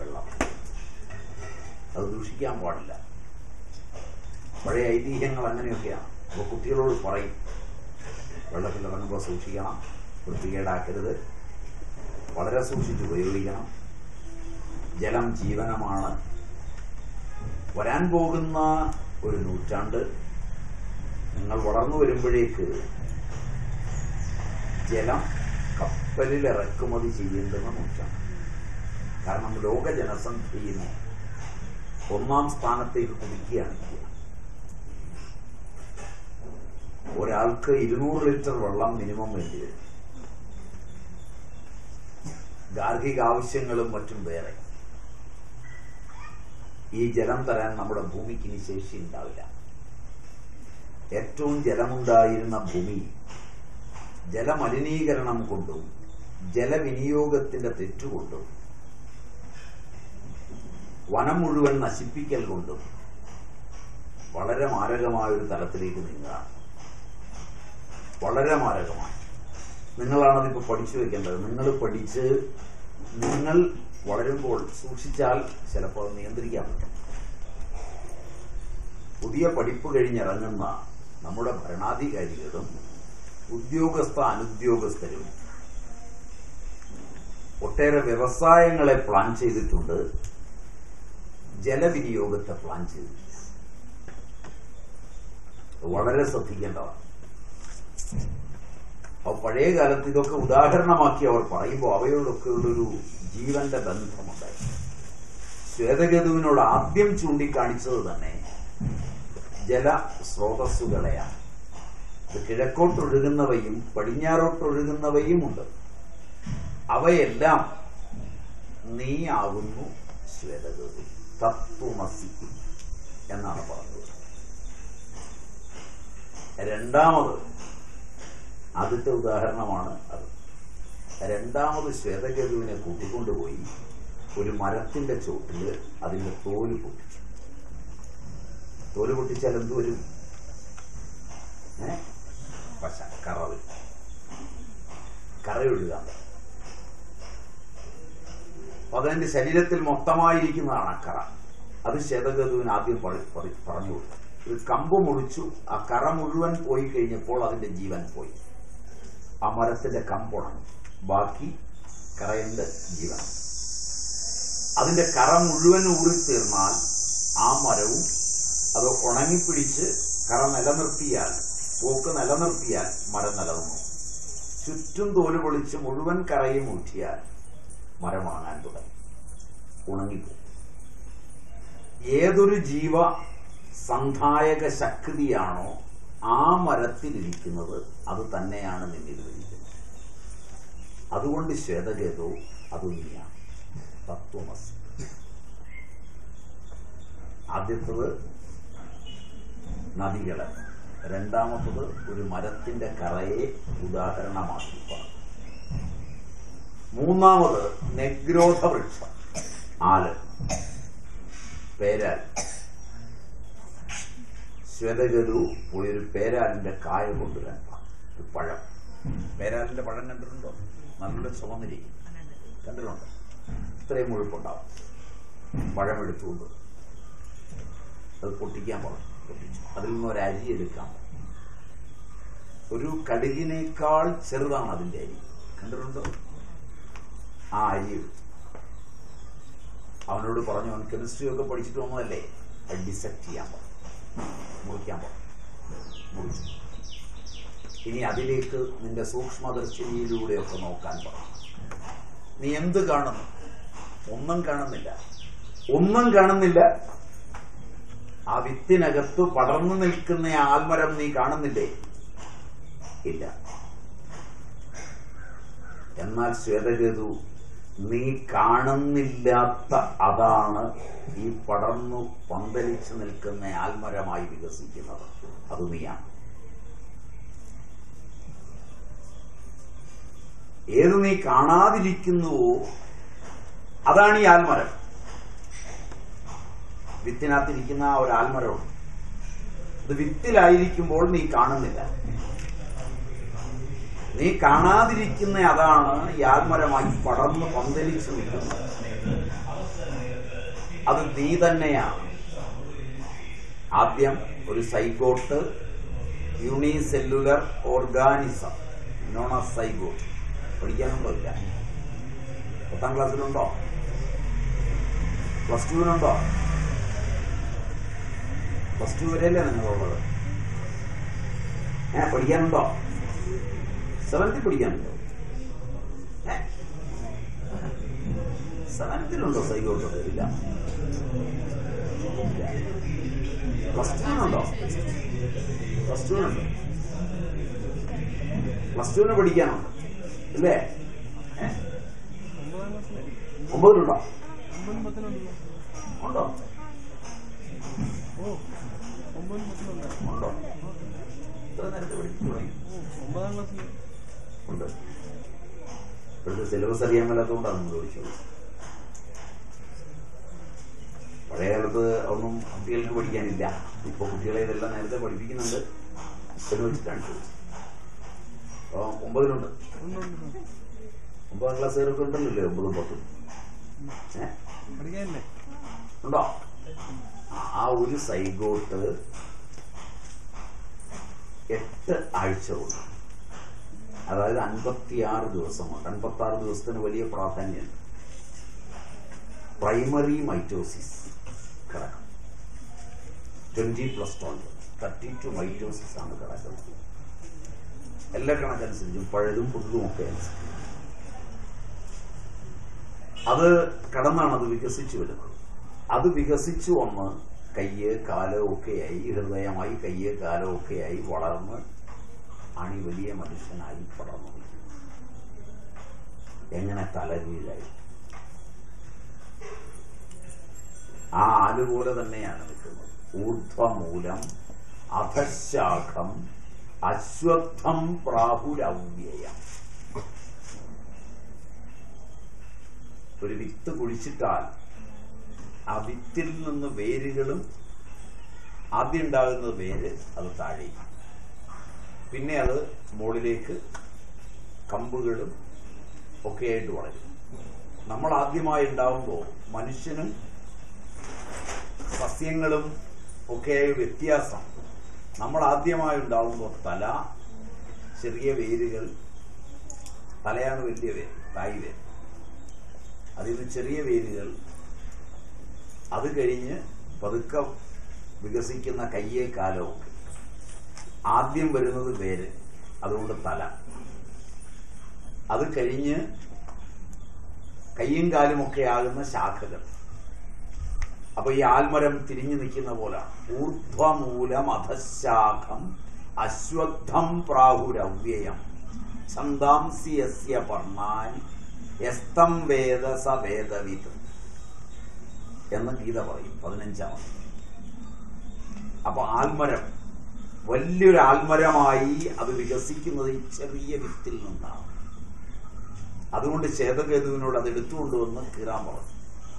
വെള്ളം. അത് ദൂഷിക്കാൻ പാടില്ല. പഴയ ഐതിഹ്യങ്ങൾ അങ്ങനെയൊക്കെയാണ്. അപ്പോൾ കുട്ടികളോട് പറയും വെള്ളത്തിൽ ഇറങ്ങുമ്പോൾ സൂക്ഷിക്കണം വൃത്തികേടാക്കരുത്. വളരെ സൂക്ഷിച്ച് ഉപയോഗിക്കണം. ജലം ജീവനമാണ്. വരാൻ പോകുന്ന ഒരു നൂറ്റാണ്ട് നിങ്ങൾ വളർന്നു വരുമ്പോഴേക്ക് ജലം കപ്പലിൽ ഇറക്കുമതി ചെയ്യേണ്ടുന്ന നൂറ്റാണ്ട്. കാരണം ലോക ജനസംഖ്യയിനെ ഒന്നാം സ്ഥാനത്തേക്ക് കുതിക്കുകയാണ് ഇന്ത്യ. ഒരാൾക്ക് ഇരുന്നൂറ് ലിറ്റർ വെള്ളം മിനിമം വേണ്ടി വരും. ഗാർഹിക ആവശ്യങ്ങളും മറ്റും വേറെ. ഈ ജലം തരാൻ നമ്മുടെ ഭൂമിക്ക് ഇനി ശേഷി ഉണ്ടാവില്ല. ഏറ്റവും ജലമുണ്ടായിരുന്ന ഭൂമി ജലമലിനീകരണം കൊണ്ടും ജലവിനിയോഗത്തിന്റെ തെറ്റുകൊണ്ടും വനം മുഴുവൻ നശിപ്പിക്കൽ കൊണ്ടും വളരെ മാരകമായ ഒരു തലത്തിലേക്ക് നീങ്ങുകയാണ് വളരെ മാരകമായി. നിങ്ങളാണതിപ്പോൾ പഠിച്ചു വെക്കേണ്ടത്. നിങ്ങൾ പഠിച്ച് നിങ്ങൾ വളരുമ്പോൾ സൂക്ഷിച്ചാൽ ചിലപ്പോൾ നിയന്ത്രിക്കാൻ പറ്റും. പുതിയ പഠിപ്പ് കഴിഞ്ഞിറങ്ങുന്ന നമ്മുടെ ഭരണാധികാരികളും ഉദ്യോഗസ്ഥ അനുദ്യോഗസ്ഥരും ഒട്ടേറെ വ്യവസായങ്ങളെ പ്ലാൻ ചെയ്തിട്ടുണ്ട്. ജലവിനിയോഗത്തെ പ്ലാൻ ചെയ്തിട്ടില്ല വളരെ ശ്രദ്ധിക്കേണ്ടതാണ്. അപ്പൊ പഴയ കാലത്ത് ഇതൊക്കെ ഉദാഹരണമാക്കി അവർ പറയുമ്പോൾ അവയോടൊക്കെയുള്ളൊരു ജീവന്റെ ബന്ധമുണ്ടായി. ശ്വേതകേതുവിനോട് ആദ്യം ചൂണ്ടിക്കാണിച്ചത് തന്നെ ജല സ്രോതസ്സുകളെയാണ് ഇത് കിഴക്കോട്ടൊഴുകുന്നവയും പടിഞ്ഞാറോട്ടൊഴുകുന്നവയും ഉണ്ട് അവയെല്ലാം നീ ആകുന്നു ശ്വേതകേതു തത്വമസി എന്നാണ് പറഞ്ഞത്. രണ്ടാമത് ആദ്യത്തെ ഉദാഹരണമാണ് അത്. രണ്ടാമത് ശ്വേതകേതുവിനെ കൂട്ടിക്കൊണ്ടുപോയി ഒരു മരത്തിന്റെ ചോട്ടിൽ അതിന്റെ തോൽ പൊട്ടിച്ചു. തോൽ പൊട്ടിച്ചാൽ എന്ത് വരും? ഏ? പശ കറ വരും. കറയൊഴുകാൻ പറ്റും അതെന്റെ ശരീരത്തിൽ മൊത്തമായിരിക്കുന്നതാണ് അക്കറ അത് ശതഗതുവിന് ആദ്യം പറി- പറി- പറഞ്ഞു കൊടുത്തു. ഒരു കമ്പ് മുറിച്ചു. ആ കറ മുഴുവൻ പോയി കഴിഞ്ഞപ്പോൾ അതിന്റെ ജീവൻ പോയി. ആ മരത്തിന്റെ കമ്പുണങ്ങി ബാക്കി കറയുടെ ജീവൻ. അതിന്റെ കറ മുഴുവൻ ഊറിത്തീർന്നാൽ ആ മരവും അത് ഉണങ്ങിപ്പിടിച്ച് കറ നിലനിർത്തിയാൽ പോക്ക് നിലനിർത്തിയാൽ മരം നിലനിന്നു. ചുറ്റും തോൽ പൊളിച്ച് മുഴുവൻ കറയും ഊറ്റിയാൽ മരം വാങ്ങാൻ തുടങ്ങി. ഉണങ്ങിപ്പോകും ഏതൊരു ജീവ സന്ധായക ശക്തിയാണോ ആ മരത്തിലിരിക്കുന്നത് അത് തന്നെയാണ് നിന്നിൽ ഇരിക്കുന്നത്. അതുകൊണ്ട് ശ്വേതകേതു അത് നീയാണ് തത്വമസ് ആദ്യത്തത് നദികളെ. രണ്ടാമത്തത് ഒരു മരത്തിന്റെ കറയെ ഉദാഹരണമാക്കി. പറഞ്ഞു മൂന്നാമത് നെഗ്രോധ വൃക്ഷം. ആൽ പേരാൽ ശ്വേതഗതു പോയി ഒരു പേരാലിന്റെ കായ കൊണ്ടുവരാൻ. ഒരു പഴം. പേരാലിന്റെ പഴം കണ്ടിട്ടുണ്ടോ? നല്ല ചുമന്നിരിക്കും കണ്ടിട്ടുണ്ടോ? ഇത്രയും മുഴുപ്പുണ്ടാവും പഴം എടുത്തുകൊണ്ട് അത് പൊട്ടിക്കാൻ പറഞ്ഞു അതിൽ നിന്ന് ഒരു അരി എടുക്കാൻ ഒരു കടുകിനേക്കാൾ ചെറുതാണ് അതിന്റെ അരി. കണ്ടിട്ടുണ്ടോ? ആ അരി അവനോട് പറഞ്ഞു അവൻ കെമിസ്ട്രി ഒക്കെ പഠിച്ചിട്ട് വന്നതല്ലേ? അത് ഡിസെക്ട് ചെയ്യാൻ പറഞ്ഞു മുറിക്കാൻ പറഞ്ഞു മുറിച്ചു. ഇനി അതിലേക്ക് നിന്റെ സൂക്ഷ്മദർശിനിയിലൂടെയൊക്കെ നോക്കാൻ പറഞ്ഞു നീ എന്ത് കാണുന്നു? ഒന്നും കാണുന്നില്ല. ഒന്നും കാണുന്നില്ല. ആ വിത്തിനകത്ത് പടർന്നു നിൽക്കുന്ന ആൽമരം നീ കാണുന്നില്ലേ? ഇല്ല. എന്നാൽ ശ്വേതകേതു നീ കാണുന്നില്ലാത്ത അതാണ് ഈ പടർന്നു പന്തലിച്ചു നിൽക്കുന്ന ആൽമരമായി വികസിക്കുന്നത്. അത് നീയാണ്. ഏത് നീ കാണാതിരിക്കുന്നുവോ അതാണ് ഈ ആൽമരം. വിത്തിനകത്തിരിക്കുന്ന ഒരു ആൽമരമുണ്ട്. അത് വിത്തിലായിരിക്കുമ്പോൾ നീ കാണുന്നില്ല. നീ കാണാതിരിക്കുന്ന അതാണ് ഈ ആത്മരമായി പടർന്ന് പന്തലിച്ചു നിൽക്കുന്നത്. അത് നീ തന്നെയാണ്. ആദ്യം ഒരു സൈഗോട്ട് യൂണിസെല്ലുലർ ഓർഗാനിസം. നോൺ ആ സൈഗോട്ട്. പഠിക്കാനുണ്ടോ ഇല്ല പത്താം ക്ലാസ്സിലുണ്ടോ? പ്ലസ് ടുവിനുണ്ടോ പ്ലസ് ടു വരെയല്ലേ നിങ്ങളുള്ളത്? ഏ പഠിക്കാനുണ്ടോ? സെവൻത്തിൽ പിടിക്കാനുണ്ടോ ഏ? സെവൻത്തിലുണ്ടോ സൈക്കോട്ട് ഇല്ല. പ്ലസ് ടുവിനുണ്ടോ പ്ലസ് ടുവിനുണ്ടോ പ്ലസ് ടുവിന് പഠിക്കാനോ ഇല്ലേ? ഒമ്പതിലുണ്ടോ ഉണ്ടോ? പഠിച്ചു ഒമ്പതാം ക്ലാസ്സിൽ ഉണ്ട് ഇപ്പോഴത്തെ സിലബസ് അറിയാൻ മേലാത്തതുകൊണ്ടാണ് നമ്മൾ ചോദിച്ചത് പഴയ കാലത്ത് ഒന്നും കുട്ടികൾക്ക് പഠിക്കാനില്ല. ഇപ്പൊ കുട്ടികളെ ഇതെല്ലാം നേരത്തെ പഠിപ്പിക്കുന്നുണ്ട്. എന്ന് വെച്ചിട്ടാണ് ചോദിച്ചത് അപ്പൊ ഒമ്പതിലുണ്ട്. ഒമ്പതാം ക്ലാസ്സുകാർക്ക് ഉണ്ടല്ലോ ഒമ്പതും പത്തും. ഉണ്ടോ? ആ ഒരു സൈഗോട്ട് എട്ട് ആഴ്ച കൊണ്ട്. അതായത് അൻപത്തിയാറ് ദിവസം കൊണ്ട് അൻപത്തി ദിവസത്തിന് വലിയ പ്രാധാന്യമുണ്ട്. പ്രൈമറി മൈറ്റോസിസ് കിടക്കും twenty plus twelve thirty two mitosis ആണ് കിടക്കുന്നത് എല്ലാ കണക്കനുസരിച്ചും പഴതും പുതുതും ഒക്കെ അത് കടന്നാണ് അത് വികസിച്ചു വരുന്നത്. അത് വികസിച്ചു വന്ന് കയ്യ് കാലമൊക്കെയായി ഹൃദയമായി കയ്യ് കാൽ ഒക്കെയായി അണി വലിയ മനുഷ്യനായി പടർന്നു എങ്ങനെ തലകീഴായി? ആ ആൽ പോലെ തന്നെയാണ് നിൽക്കുന്നത്. ഊർധ്വമൂലം അധശാഖം അശ്വത്ഥം പ്രാഹുരവ്യയം. ഒരു വിത്ത് കുഴിച്ചിട്ടാൽ ആ വിത്തിൽ നിന്ന് വേരുകളും ആദ്യം ഉണ്ടാകുന്ന വേര് അത് താഴേക്ക് പിന്നെ അത് മുകളിലേക്ക് കമ്പുകളും ഒക്കെയായിട്ട് വളരും. നമ്മൾ ആദ്യമായി ഉണ്ടാവുമ്പോൾ മനുഷ്യനും സസ്യങ്ങളും ഒക്കെയായ വ്യത്യാസം. നമ്മൾ ആദ്യമായി ഉണ്ടാവുമ്പോൾ തല ചെറിയ വേരുകൾ തലയാണ് വലിയ വേര് തായി വേര് അതിൽ നിന്ന് ചെറിയ വേരുകൾ അത് കഴിഞ്ഞ് പതുക്കം വികസിക്കുന്ന കയ്യേ കാലമൊക്കെ ആദ്യം വരുന്നത് വേര് അതുകൊണ്ട് തല. അത് കഴിഞ്ഞ് കയ്യും കാലുമൊക്കെ ആകുന്ന ശാഖകൾ. അപ്പൊ ഈ ആൽമരം തിരിഞ്ഞു നിൽക്കുന്ന പോലെ ഊർധ്വമൂലം അധശാഖം അശ്വത്ഥം പ്രാഹുരവ്യയം. ഛന്ദാംസി യസ്യ പർണാനി എസ്തം വേദവിത് എന്ന് ഗീത പറയും പതിനഞ്ചാമത് അപ്പൊ ആൽമരം വലിയൊരു ആൽമരമായി അത് വികസിക്കുന്നത് ഈ ചെറിയ വിത്തിൽ നിന്നാണ്. അതുകൊണ്ട് ചേതകേതുവിനോട് അത് എടുത്തുകൊണ്ടുവന്ന് കീറാൻ പറഞ്ഞു.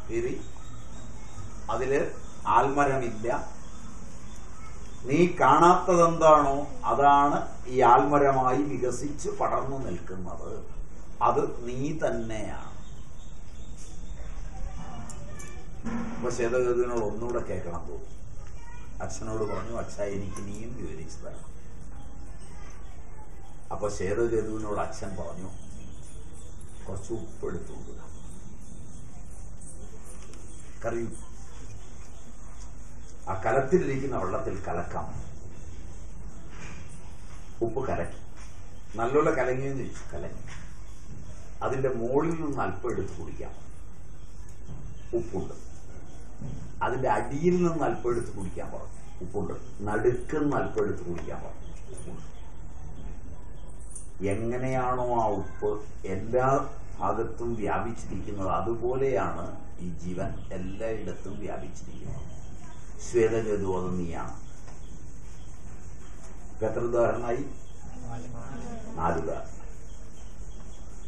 കീറി. അതിൽ ആൽമരമില്ല. നീ കാണാത്തതെന്താണോ അതാണ് ഈ ആൽമരമായി വികസിച്ച് പടർന്നു നിൽക്കുന്നത്. അത് നീ തന്നെയാണ്. അപ്പൊ ചേതകേതുവിനോട് ഒന്നുകൂടെ കേൾക്കണം തോന്നി അച്ഛനോട് പറഞ്ഞു അച്ഛ എനിക്ക് നീയും വിവരിച്ചു തരണം. അപ്പൊ ചേതകേതുവിനോട് അച്ഛൻ പറഞ്ഞു കുറച്ച് ഉപ്പെടുത്തു. കറി. ആ കലത്തിലിരിക്കുന്ന വെള്ളത്തിൽ കലക്കാം. ഉപ്പ് കലക്കി. നല്ലോണം കലങ്ങിയെന്ന് ചോദിച്ചു കലങ്ങി. അതിന്റെ മുകളിൽ നിന്ന് അല്പം എടുത്ത് കുടിക്കാം. ഉപ്പുണ്ട്. അതിന്റെ അടിയിൽ നിന്ന് അല്പം എടുത്ത് കുടിക്കാൻ പറഞ്ഞു ഉപ്പുണ്ട്. അല്പം എടുത്ത് കുടിക്കാൻ പറഞ്ഞു എങ്ങനെയാണോ ആ ഉപ്പ് എല്ലാ ഭാഗത്തും വ്യാപിച്ചിരിക്കുന്നത് അതുപോലെയാണ് ഈ ജീവൻ എല്ലായിടത്തും വ്യാപിച്ചിരിക്കുന്നത്. ശ്വേതഗതു അത് നീയാണ് എത്ര ഉദാഹരണമായി? നാലുക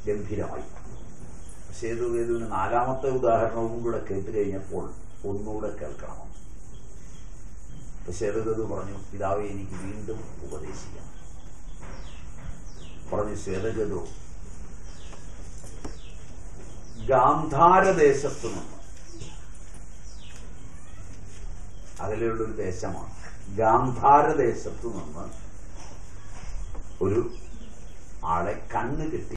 ഗംഭീരമായി. ശ്വേതകേതുവിന് നാലാമത്തെ ഉദാഹരണവും കൂടെ കേട്ട് കഴിഞ്ഞപ്പോൾ ഒന്നുകൂടെ കേൾക്കണം. ശ്വേതഗത് പറഞ്ഞു പിതാവെ എനിക്ക് വീണ്ടും ഉപദേശിക്കാം. പറഞ്ഞു ശ്വേതഗതു ഗാന്ധാരദേശത്തു നിന്ന് അകലെയുള്ള ഒരു ദേശമാണ്. ഗാന്ധാരദേശത്തു നിന്ന് ഒരു ആളെ കണ്ണ് കെട്ടി.